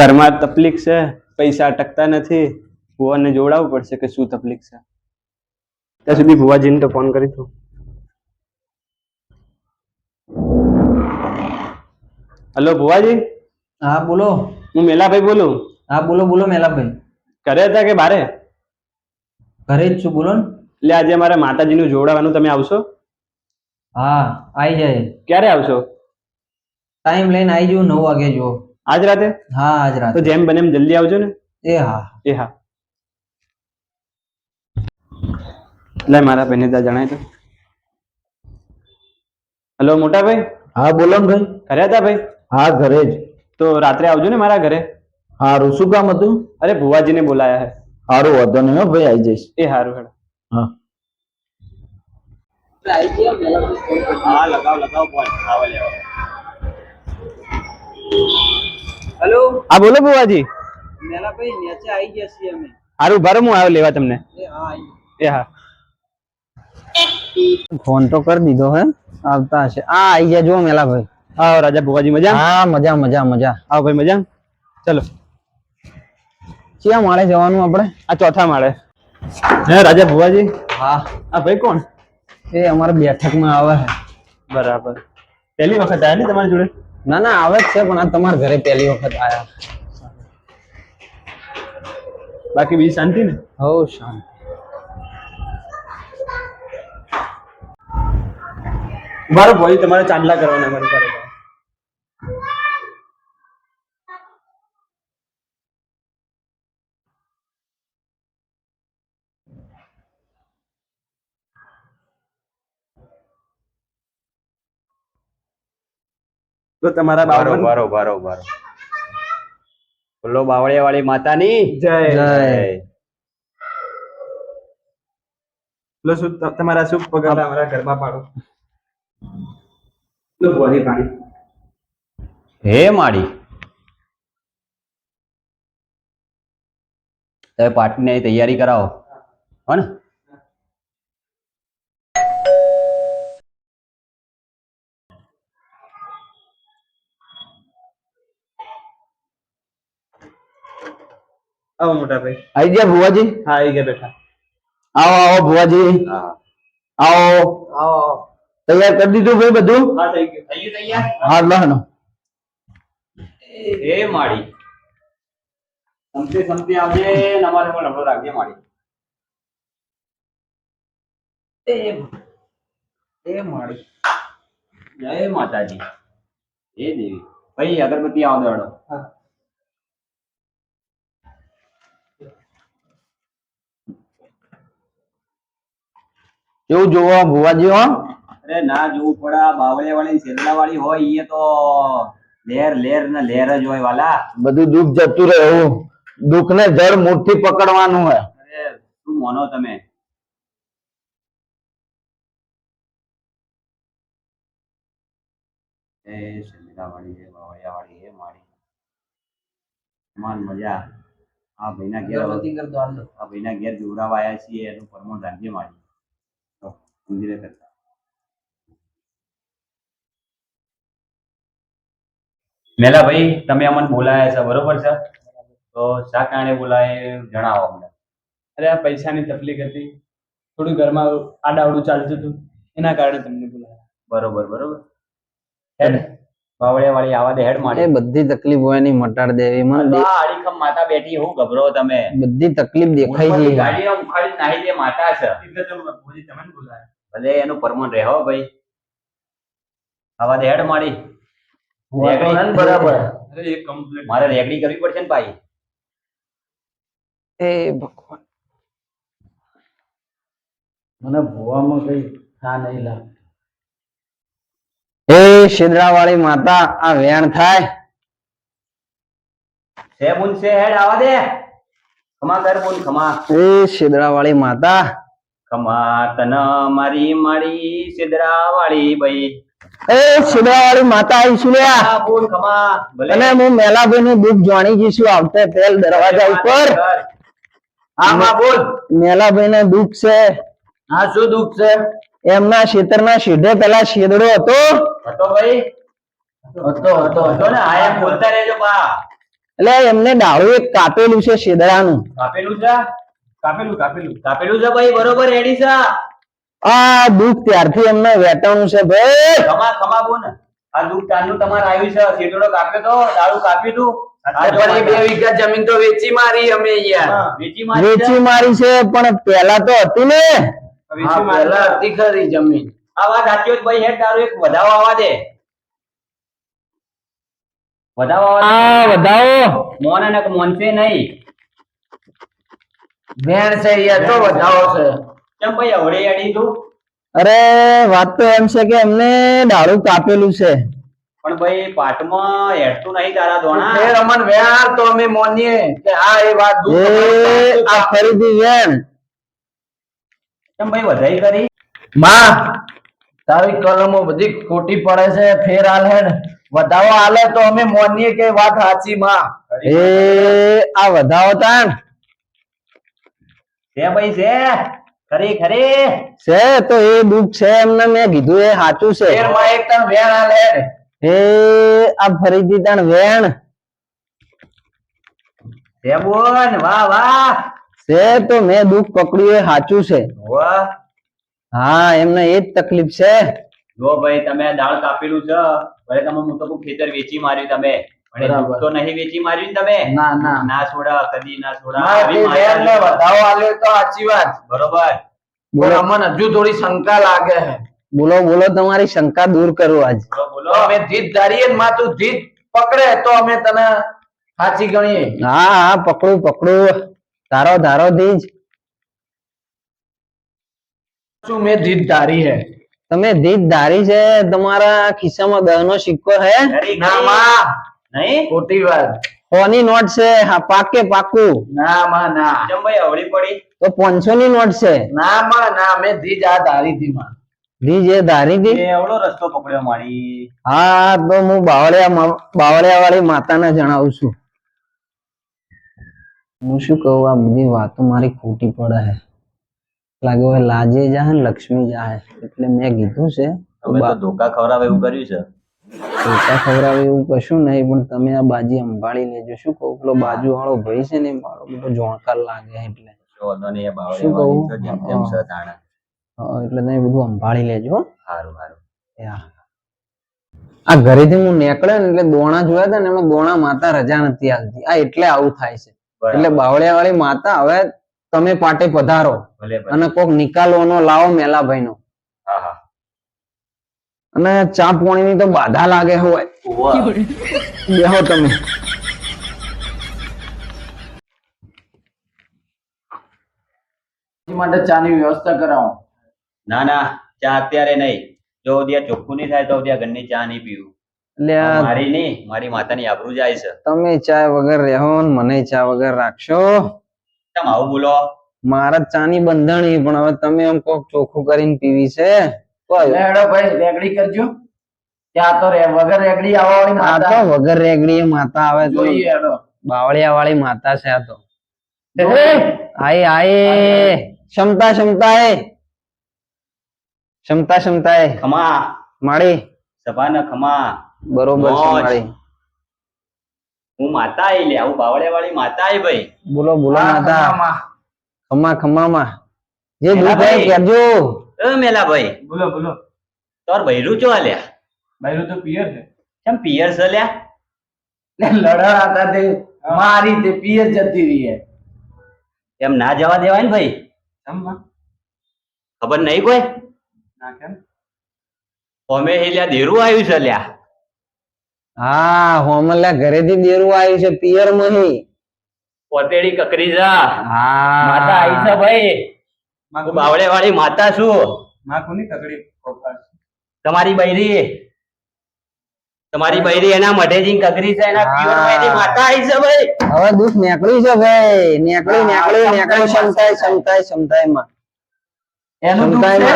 ઘરમાં તકલીફ છે પૈસા અટકતા નથી ભુવાને જોડાવવું પડશે કે શું તકલીફ છે? ત્યાં સુધી ભુવાજીને તો ફોન કરી તું હલો ભુવાજી? હા બોલો. હું મેલાભાઈ બોલું? હા બોલો બોલો મેલાભાઈ. ઘરે હતા કે બારે? ઘરે જ છું બોલો ને. એટલે આજે મારે માતાજીનું જોડાવાનું તમે આવશો? હા આવી જાય. ક્યારે આવશો? ટાઈમ લઈને આવી જવું નવ વાગે જો આજ રાતે? હા આજ તો જેમ બને એમ જલ્દી આવજો ને? એ હા. એ હા. લે મારા બેને ત્યાં જણાય તો. હેલો મોટા ભાઈ? હા બોલો ને ભાઈ. ઘરે હતા ભાઈ? હા ઘરે જ. તો રાત્રે આવજો ને મારા ઘરે? હારું શું કામ હતું? અરે ભુવાજીને બોલાયા હે. હારું વાંધો નહીં હો ભાઈ આવી જઈશ. એ હારું હેડો. હા. હા લગાવ લગાવ બોલ આવા લેવા. હેલો? હા બોલો ભુવાજી. મેલાભાઈ નીચે આવી ગયા છીએ અમે. હારું ભરો હું આવ્યો લેવા તમને? એ હા હા. ફોન તો કરી દીધો હે આવતા હશે. આ આવી ગયા જો મેલાભાઈ. આવો રાજા ભુવાજી મજા? હા મજા મજા મજા. આવો ભાઈ મજા? ચલો. ક્યાં માળે જવાનું આપણે? આ ચોથા માળે. હે રાજા ભુવાજી? હા. આ ભાઈ કોણ? એ અમારે બેઠકમાં આવે છે બરાબર. પહેલી વખત આવ્યા ને તમારી જોડે? ના ના આવે જ છે પણ આ તમારા ઘરે પહેલી વખત આયા. બાકી બીજી શાંતિ ને? હો શાંતિ. મારો ભાઈ તમારે ચાંદલા કરવાના મારી બરાબર તો તમારા બારો બારો બારો બારો બોલો બાવળિયા વાળી માતાની. જય. જય. લો શું તમારા શુભ પગલા અમારા ગરબા પાડો. લો બોલી પાણી હે માડી તમે પાર્ટીની તૈયારી કરાવો. હો ને? આવો મોટા ભાઈ. આવી ગયા ભુવાજી? હા આવી ગયા બેઠા. આવો આવો ભુવાજી. હા. આવો. આવો તૈયાર કરી દીધું ભાઈ બધું? હા થઈ ગયું. થઈ ગયું તૈયાર? હા લહનો એ માડી સમતે સમતે આવજે અમારે પણ નબળો રાખજે માડી એ એ માળી. જય માતાજી. એ દેવી. ભાઈ અગરબત્તી આવો દોડો. કેવું જોવો ભુવાજી હો. અરે ના જોવું પડે બાવળે બાવળિયા વાળી શેરડા વાળી હોય એ તો લેર લેર ને લેર જ હોય વાલા. બધું દુઃખ જતું રહે એવું દુઃખ ને જળ મૂર્તિ પકડવાનું હોય. અરે શું મોનો તમે? એ શેરડા વાળી એ બાવળિયા વાળી એ મારી. માન મજા. આ ભાઈના ઘેર આ ભાઈના ઘેર જોડાવા આવ્યા છીએ એનું પરમણ રાખજે મારી. મંદિરે કરતા મેલા ભાઈ તમે અમને બોલાયા છે બરોબર છે? તો શા કારણે બોલાય જણાવો અમને. અરે આ પૈસાની તકલીફ હતી. થોડું ઘરમાં આડાવડું ચાલતું હતું. એના કારણે તમને બોલાયા. બરોબર બરોબર. હેડ બાવળિયા વાળી આવા દે હેડ માટે બધી તકલીફ હોયની મટાડ દેવી મને આ અડીખમ માતા બેઠી હું ગભરો તમે? બધી તકલીફ દેખાઈ ઉપરથી ગઈ. ગાડીનો ઉખાડી નાહી દે માતા છે. એટલે તો ભુવાજી તમને બોલાયા. ભલે એનું પરમણ રહો ભાઈ. આવા દે હેડ મારી વાતો હે ને બરાબર. અરે એક કમ્પ્લીટ મારે રેગડી કરવી પડશે ને ભાઈ. એ ભગવાન. મને ભુવામાં કઈ થા નહીં લાગે એ શિંદરાવાળી માતા આ વેણ થાય. છે બુન છે હેડ આવા દે. ખમા કર બુન ખમા. એ શિંદરાવાળી માતા ખમા તન મારી મારી સિદ્રા વાળી ભાઈ એ શિદરા વાળી માતા આવીશું લે આ બુન ખમા ભલે. અને હું મેલાભાઈ નું દુઃખ જાણી જઈશું આવતે તેલ દરવાજા ઉપર. હા માં બોલ. મેલાભાઈ ને દુઃખ છે. હા શું દુઃખ છે? એમના ખેતરના સીધે પેલા શેદડો હતો. હતો ભાઈ? હતો હતો હતો. ને આ એમ બોલતા રહેજો બા. એટલે એમને ડાળું એક કાપેલું છે શેદડાનું. કાપેલું છે? કાપેલું કાપેલું. કાપેલું છે ભાઈ બરોબર રેડી છે? આ દુઃખ ત્યારથી એમને વેટાણું છે ભાઈ. ખમા ખમા બોન. આ દુઃખ તારનું તમારે આવ્યું છે. શેરડો કાપ્યો તો દારૂ કાપ્યું તું. આ જો પણ એ બે વીઘા જમીન તો વેચી મારી અમે યાર વેચી મારી છે. પણ પેલા તો હતી ને. હા, પહેલા હતી ખરી જમીન. આ વાત સાચી હોય ભાઈ હેડ તારું એક વધાવો આવવા દે. વધાવો. વધાવો. મોન અને મોનસે નહીં. વેણ છે યાર તો વધાવો છે. કેમ ભાઈ હવડે તું? અરે વાત તો એમ છે કે એમને ડાળું કાપેલું છે. પણ ભાઈ પાટમાં હેડતું નહીં તારા દોણા. એ અમન વેણ તો અમે મોનીએ કે આ એ વાત એ આ ફરીથી વેણ કેમ ભાઈ વધાઈ કરી માં તારી કલમો બધી ખોટી પડે છે ફેર હાલ હેડ. વધાવો હાલે તો અમે મોનીએ કે વાત સાચી માં. એ આ વધાવો તાણ. છે ભાઈ છે? ખરી ખરી? છે તો એ દુઃખ છે એમને મેં કીધું એ સાચું છે. એક તણ વેણ આલે એ આ ફરીથી તણ વેણ. છે બોન? વાહ વાહ. છે તો મેં દુઃખ પકડ્યું એ સાચું છે. વાહ હા એમને એ જ તકલીફ છે. જો ભાઈ તમે દાળ કાપેલું છે ભલે તમે હું તો ખેતર વેચી માર્યું તમે. બરાબર. તો નહીં વેચી માર્યું તમે? ના ના. ના છોડા કદી ના છોડા. આવી તે વેણ ને માર્યા વધાવો હાલે તો સાચી વાત. બરોબર. પણ અમને હજુ થોડી શંકા લાગે છે. બોલો બોલો તમારી શંકા દૂર કરો આજ. બોલો બોલો. અમે જીત ધારીએ ને માં તું જીત પકડે તો અમે તને સાચી ગણીએ. હા હા પકડું પકડું. ધારો ધારો દીજ શું મેં જીત ધારી હે તમે જીત ધારી છે તમારા ખિસ્સામાં દહ નો સિક્કો હે ના માં. નહીં? ખોટી વાત કોની નોટ છે? હા પાકે પાકું. ના માં ના. કેમ ભાઈ અવળી પડી. તો પાંચસો ની નોટ છે. ના માં ના મેં ધીજ આ ધારી હતી માં ધીજ એ ધારી એ હતી એવડો રસ્તો પકડ્યો મારી. હા તો હું બાવળિયા બાવળિયા વાળી માતાને જણાવું છું. હું શું કહું આ બધી વાતો મારી ખોટી પડે છે લાગે હવે લાજે જાહે ને લક્ષ્મી જાહે. એટલે મેં કીધું છે હવે ધોકા ખવડાવે એવું કર્યું છે. પૈસા ખવડાવે એવું કશું નહીં પણ તમે આ બાજી સંભાળી લેજો. શું કહું? પેલો બાજુ વાળો ભાઈ છે ને મારો બધો જોણકાર લાગે એટલે. શું કહું? એટલે તમે બધું સંભાળી લેજો. હારું હારું. આ ઘરેથી હું નીકળ્યો ને એટલે દોણા જોયા હતા ને એમાં દોણા માતા રજા નથી આવતી. આ એટલે આવું થાય છે. એટલે બાવળિયા વાળી માતા હવે તમે પાટે પધારો. અને કોક નિકાલવાનો લાવો મેલાભાઈ નો અને ચા પાણીની તો બાધા લાગે હોય. બેહો તમે. માટે ચાની વ્યવસ્થા કરાવો. ના ના ચા અત્યારે નહીં. જો ત્યાં ચોખ્ખું નહીં થાય તો ત્યાં ઘરની ચા નહીં પીવું. મારી નહીં મારી માતાની આબરૂ જાય છે. તમે ચા વગર રહો ને મને ચા વગર રાખશો. કેમ આવું બોલો. મારા ચાની બંધણી પણ હવે તમે એમ કોક ચોખ્ખું કરીને પીવી છે. હેડો ભાઈ રેગડી કરજો. ત્યાં તો રે વગર રેગડી આ તો માતા. વગર રેગડી માતા આવે તો જોઈએ હેડો. બાવળિયા વાળી માતા છે આ તો. આય આય. ક્ષમતા ક્ષમતા એ. ક્ષમતા ક્ષમતા એ. ખમા. માળી. સભાના ખમા. બરોબર છે માળી. હું માતા આઈ લે આવું બાવળિયા વાળી માતા આઈ ભાઈ. બોલો બોલો માતા. ખમા ખમા ખમામાં. જે દુઃખ હોય. એ મેલા ભાઈ બોલો બોલો. તોર ભૈરું ચો આલ્યા ભૈરું તો પિયર છે. કેમ પિયર છે લ્યા? ને લડા હતા તે મારી તે પિયર જતી રહી હે એમ ના જવા દેવાય ને ભાઈ? ખબર નહીં કોઈ? ના કેમ? હોમે હેલ્યા દેરું આવ્યું છે લ્યા. હા હોમલ્યા ઘરેથી દેરું આવ્યું છે પિયર મહી. પોતેડી કકરી જા. હા. માતા આવી છે ભાઈ. હું બાવળે વાળી માતા છું. માં કોની તકડી તમારી બૈરી. તમારી બૈરી એના મઢે જઈને કકરી છે એના હા. બૈરી માતા આવી છે ભાઈ. હવે દુઃખ નીકળ્યું છે ભાઈ. નીકળી હા, નીકળી નીકળી સમતાય સમતાય સમતાય સમતાયમાં એનું દુઃખ છે?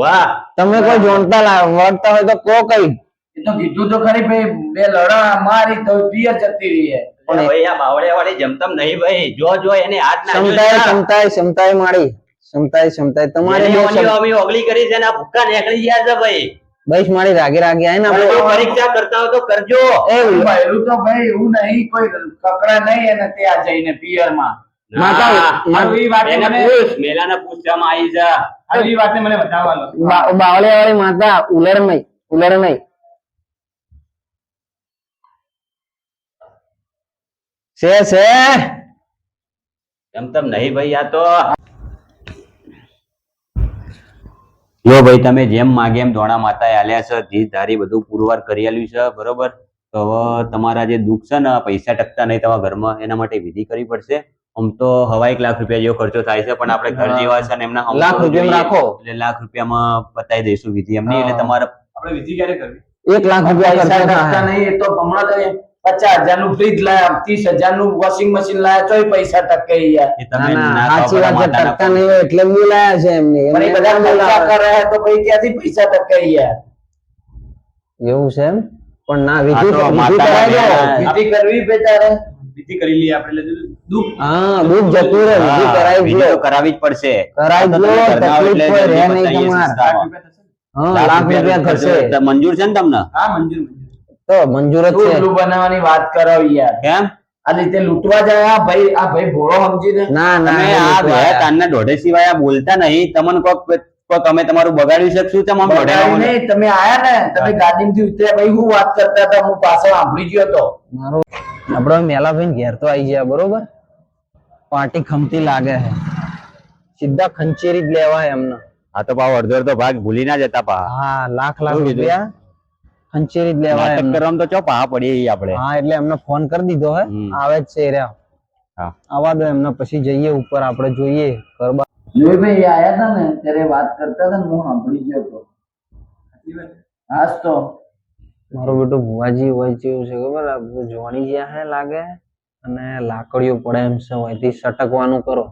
વાહ તમે કોઈ જોણતા લા- વળતા હોય તો કો કઈ. એ તો કીધું તો ખરી ભાઈ બે લડા મારી તો પિયર જતી રહી અરે ભાઈ આ બાવળે વાળી જમતમ નહીં ભાઈ. જો જો એને હાથ ના સમતાય છે. સમતાય સમતાય માળી સમતાય સમતાય તમારે અમે ઓગળી કરી છે ને આ ભૂકા નીકળી ગયા છે ભાઈ. બઈશ મારી રાગે રાગે આય ને આપણે પરીક્ષા કરતા હો તો કરજો. એ એવું તો ભાઈ એવું નહીં કોઈ કકડા નહીં અને ત્યાં જઈને બાવળિયા વાળી માતા ઉલર નહીં ઉલર નહીં છે છે. તમ તમ નહીં ભાઈ આ તો. જો ભાઈ તમે જેમ માગે એમ ધોણા માતાએ આલ્યા છે ધીર ધારી બધું પુરવાર કરી આલ્યું છે બરોબર? તો હવે તમારા જે દુઃખ છે ને પૈસા ટકતા નહીં તમારા ઘરમાં એના માટે વિધિ કરવી પડશે. આમ તો હવા એક લાખ રૂપિયા જેવો ખર્ચો થાય છે પણ આપણે ઘર જેવા છે ને એમના લાખ રૂપિયા રાખો. એટલે લાખ રૂપિયામાં પતાવી દઈશું વિધિ એમની એટલે તમારે આપણે વિધિ ક્યારે કરવી? એક લાખ રૂપિયા. નહીં એ તો હમણાં પચાસ હજારનું ફ્રીજ લાયા ત્રીસ હજારનું વોશિંગ મશીન લાયા તોય પૈસા ટકે યાર. એ ના તમે ના ના સાચી વાત ટકતા નહીં એટલે એટલે લાયા છે એમને. બધા? કરે તો ભાઈ ક્યાંથી પૈસા ટકે યાર. એવું છે એમ? પણ ના વિધિ વિધિ કરાવી. બેના- વિધિ કરી લઈએ આપણે દુઃખ હા દુઃખ જતું રહે વિધિ કરાવી કરાવી જ પડશે. કરાવી તો તકલીફ રહે નહીં તમારે. હા લાખ રૂપિયા થશે મંજૂર છે ને તમને? હા મંજૂર. તો મંજૂર જ છે. બનાવવાની વાત કરો યાર. કેમ? આ રીતે લૂંટવા જાય આ ભાઈ આ ભાઈ ભોળો સમજીને ના ના તમે આ ગયા કાનના ઢોઢે સિવાય આ બોલતા નહીં. તમને કોક અમે તમારું બગાડી છે તમે આમ બગાડી નહીં તમે આયા ને તમે ગાડીમાંથી ઉતર્યા ભાઈ હું વાત કરતા હતા હું પાછો સાંભળી ગયો તો. મારો આપડે મેલાભાઈ ઘેર તો આવી ગયા બરોબર? પાર્ટી ખમતી લાગે છે. સીધા ખંચેરી જ લેવાય એમને. આ તો પાવ અડધો અડધો ભાગ ભૂલી ના જતા પા હા લાખ લાખ? રૂપિયા ખંચેરી જ લેવા નાટક. કરવામાં તો ચો પા પડીએ આપણે. હા એટલે એમને ફોન કરી દીધો હે. આવે જ છે રહ્યા. હા. આવા દો એમને પછી જઈએ ઉપર આપણે જોઈએ. ગરબા જોઈભાઈ આયા હતા ને ત્યારે વાત કરતા હતા ને હું સાંભળી ગયો હતો. હાસ તો. મારો બેટો ભુવાજી હોય જેવું છે ખબર? આ બધું જોણી જ્યાં હે લાગે અને લાકડીઓ પડે એમ છે હોય સટકવાનું કરો.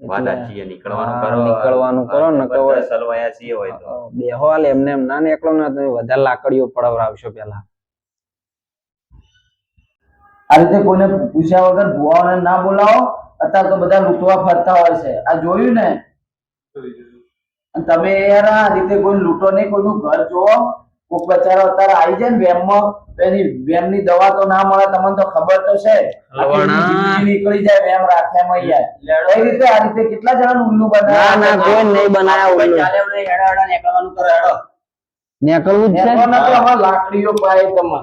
વાત એટલે સાચી છે, નીકળવાનું કરો નીકળવાનું કરો ને બધા સલવાયા છીએ હોય તો. બેહો હાલ એમને એમ ના નીકળો ને તમે વધારે લાકડીઓ પડાવરાવશો પેલા આ રીતે કોઈને પૂછ્યા વગર ભુવાઓને ના બોલાવો અત્યારે તો બધા લૂંટવા ફરતા હોય છે. આ જોયું ને? તમે યાર આ રીતે કોઈ લૂંટો નહીં કોઈનું ઘર જોવો કોક બચારો અત્યારે આવી જાય ને વેમમાં તો એની વેમની દવા તો ના મળે તમને તો ખબર તો છે. નીકળી જાય વેમ રાખ્યામાં યાર કઈ રીતે આ રીતે કેટલા જણા ઉલ્લુ ના બનાવ્યા ના કોઈ નહીં બનાયા કોઈ ચાલે હેડા હેડો નીકળવાનું કરો હેડો. નીકળવું જ છે. લાકડીઓ પાય તમને